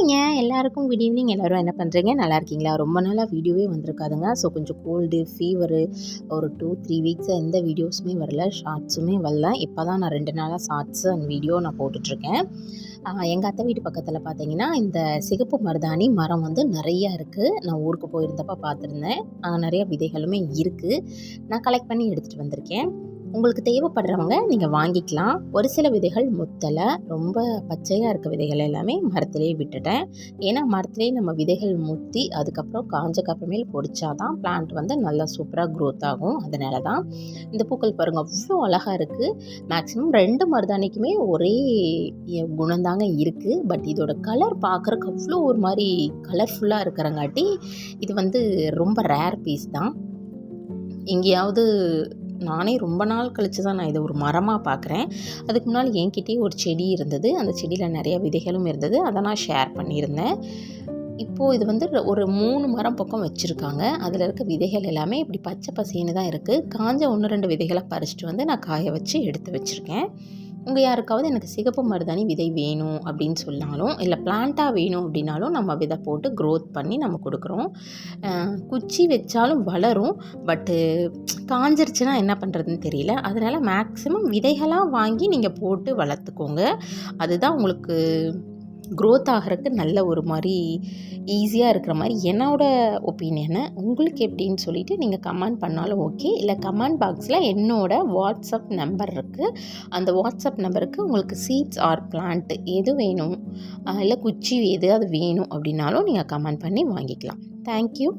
ஹாய்ங்க. எல்லாருக்கும் good evening எல்லோரும் என்ன பண்ணுறீங்க நல்லா இருக்கீங்களா? ரொம்ப நாளாக வீடியோவே வந்திருக்காதுங்க. ஸோ கொஞ்சம் கோல்டு ஃபீவரு ஒரு டூ த்ரீ வீக்ஸாக எந்த வீடியோஸுமே வரல. ஷார்ட்ஸுமே வரல. இப்போ தான் நான் ரெண்டு நாளாக ஷார்ட்ஸு அண்ட் வீடியோ நான் போட்டுட்ருக்கேன். எங்கள் அத்தை வீட்டு பக்கத்தில் பார்த்தீங்கன்னா இந்த சிகப்பு மருதாணி மரம் வந்து நிறையா இருக்குது நான் ஊருக்கு போயிருந்தப்போ பார்த்துருந்தேன் நிறையா விதைகளுமே இருக்குது நான் கலெக்ட் பண்ணி எடுத்துகிட்டு வந்திருக்கேன். உங்களுக்கு தேவைப்படுறவங்க நீங்கள் வாங்கிக்கலாம். ஒரு சில விதைகள் முத்தலை ரொம்ப பச்சையாக இருக்க விதைகள் எல்லாமே மரத்துலேயே விட்டுட்டேன். ஏன்னா மரத்துலேயே நம்ம விதைகள் முத்தி அதுக்கப்புறம் காஞ்சக்கப்புறமேல் பொடிச்சா தான் பிளான்ட் வந்து நல்லா சூப்பராக க்ரோத் ஆகும். அதனால தான் இந்த பூக்கள் பாருங்கள் அவ்வளோ அழகாக இருக்குது மேக்ஸிமம் ரெண்டு மருதாணிக்குமே ஒரே குணந்தாங்க இருக்குது பட் இதோட கலர் பார்க்குறக்கு அவ்வளோ ஒரு மாதிரி கலர்ஃபுல்லாக இருக்கிறங்காட்டி இது வந்து ரொம்ப ரேர் பீஸ் தான். எங்கேயாவது நானே ரொம்ப நாள் கழித்து தான் நான் இதை ஒரு மரமாக பார்க்குறேன். அதுக்கு முன்னால் என்கிட்டயே ஒரு செடி இருந்தது. அந்த செடியில் நிறைய விதைகளும் இருந்தது. அதை நான் ஷேர் பண்ணியிருந்தேன். இப்போது இது வந்து ஒரு மூணு மரம் பக்கம் வச்சுருக்காங்க. அதில் இருக்க விதைகள் எல்லாமே இப்படி பச்சை பசேன்னு தான் இருக்குது காஞ்ச ஒன்று ரெண்டு விதைகளை பறிச்சிட்டு வந்து நான் காய வச்சு எடுத்து வச்சுருக்கேன். உங்கள் யாருக்காவது எனக்கு சிகப்பு மருதாணி விதை வேணும் அப்படின்னு சொன்னாலும் இல்லை பிளான்ட்டாக வேணும் அப்படின்னாலும் நம்ம விதை போட்டு க்ரோத் பண்ணி நம்ம கொடுக்குறோம். குச்சி வச்சாலும் வளரும் பட்டு காஞ்சிருச்சுன்னா என்ன பண்ணுறதுன்னு தெரியல. அதனால் மேக்ஸிமம் விதைகளாக வாங்கி நீங்கள் போட்டு வளர்த்துக்கோங்க. அதுதான் உங்களுக்கு க்ரோத் ஆகிறதுக்கு நல்ல ஒரு மாதிரி ஈஸியாக இருக்கிற மாதிரி என்னோடய ஒப்பீனியனை உங்களுக்கு எப்படின்னு சொல்லிவிட்டு நீங்கள் கமெண்ட் பண்ணாலும் ஓகே இல்லை கமெண்ட் பாக்ஸில் என்னோடய வாட்ஸ்அப் நம்பர் இருக்குது அந்த வாட்ஸ்அப் நம்பருக்கு உங்களுக்கு சீட்ஸ் ஆர் பிளான்ட் எது வேணும்? இல்லை குச்சி எது அது வேணும் அப்படின்னாலும் நீங்கள் கமெண்ட் பண்ணி வாங்கிக்கலாம். தேங்க்யூ